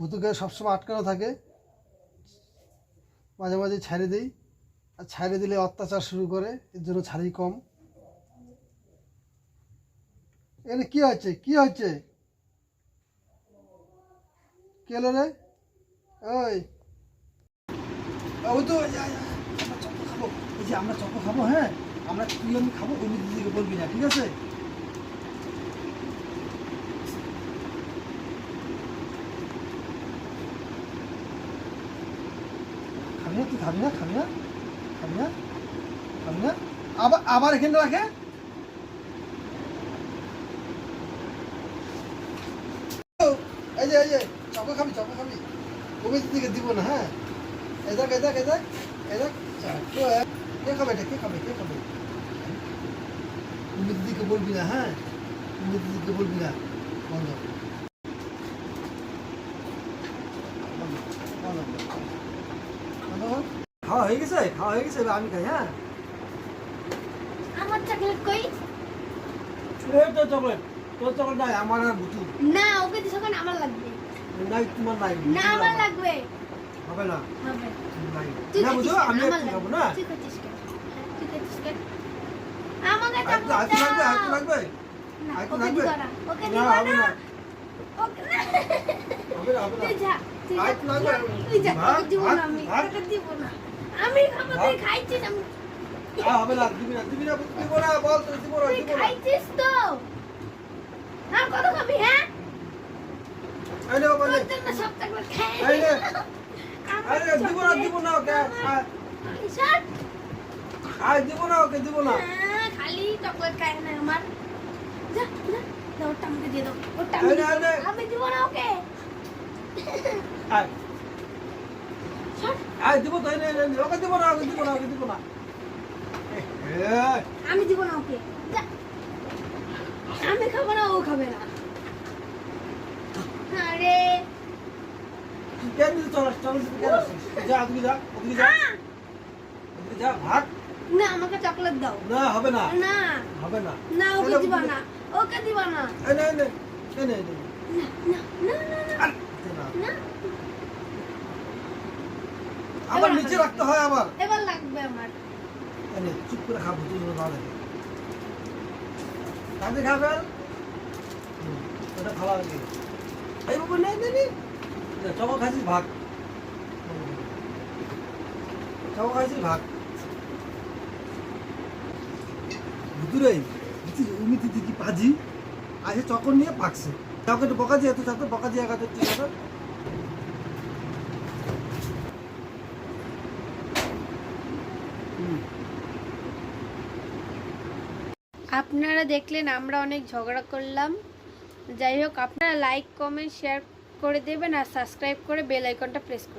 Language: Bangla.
ভুতুকে সবসময় আটকানো থাকে। মাঝে মাঝে ছাড়ে দিই। আর ছাড়ে দিলে অত্যাচার শুরু করে, এর জন্য ছাড়ি কম। এখানে কি হচ্ছে কি হচ্ছে কে এলো রে? ওই। ওই তো আমরা চপ্পল খাব। হ্যাঁ? আমরা তুই আমি খাব অন্য দিদিকে বলবি না, ঠিক আছে? খাবি না খাবি না খাবি না না আবার আবার এখানে রাখে। এই যে এই যে চকো খাবি চকো খাবি। কবির দিকে দিব না হ্যাঁ? এই দেখ এই দেখ এই দেখ এই দেখ কে খাবে এটা? কে খাবে? কে খাবে? কবির দিকে বলবি না হ্যাঁ? কবির দিকে বলবি না। বন্ধ, বন্ধ, বন্ধ কর। খাওয়া হয়ে গেছে খাওয়া হয়ে গেছে এবার আমি খাই হ্যাঁ আমার চকলেট কই এই তোর চকলেট তোর চকলেট নাই আমার আর বুটু না ওকে দিছো কেন আমার লাগবে নাই তোমার নাই না আমার লাগবে হবে না হবে নাই না বুঝো আমি খাব। না কেন? তুই খাচ্ছিস কেন? আমাকে চকলেট আরেকটু লাগবে দাও। লাগবে ওকে লাগবে? ওকে দিবা না। ওকে না। হবে না হবে না। আরেকটু লাগবে? তুই যা, দিব না আমি, দিব না। আমি খাব, তুই। খাইছিস, আমি- আ, হবে না দিবি না দিবি না দিব না বল তুই দিব না দিব না। খাইছিস তো। আর কত খাবি, হ্যাঁ? নে তোর জন্য সব চকলেট খেয়ে এই আরে দিব না দিব না ওকে সব আই দিব না ওকে দিব না। হ্যাঁ, খালি চকলেট খায় না আমার। যা যা দাও, ওটা দিয়ে দাও ওটা আমি দিব না ওকে। আই দিব তো ওকে দিব না ওকে দিব না ওকে দিব না। আমি দিব না ওকে। আমি খাব না ও খাবে না। আরে। কেন কেন আসিস? যা তুমি যা ওদিকে যা! ওদিকে যা ভাগ। না আমাকে চকলেট দাও। না হবে না। না। হবে না। না ওকে দিবা না। ওকে দিবা না। নে নে নে নে না। না না। না। আবার নিচে রাখতে হয় আবার। এবার লাগবে আমার। এনে চুপ করে খাব তুই ভালো লাগে কাঁদে খাবেন ওটা খাওয়া লাগে। এই বাবু নেই নেই চকো খাইছিস ভাগ। চকো খাইছিস ভাগ। ভিতরে উমিতি দিকি পাজি। আসে চকর নিয়ে পাকছে চকর বকা দিয়ে এত চাতে বকা দিয়ে একাতে ঠিক আছে আপনারা দেখলেন আমরা অনেক ঝগড়া করলাম। যাই হোক, আপনারা লাইক কমেন্ট শেয়ার করে দেবেন আর সাবস্ক্রাইব করে বেল আইকনটা প্রেস করে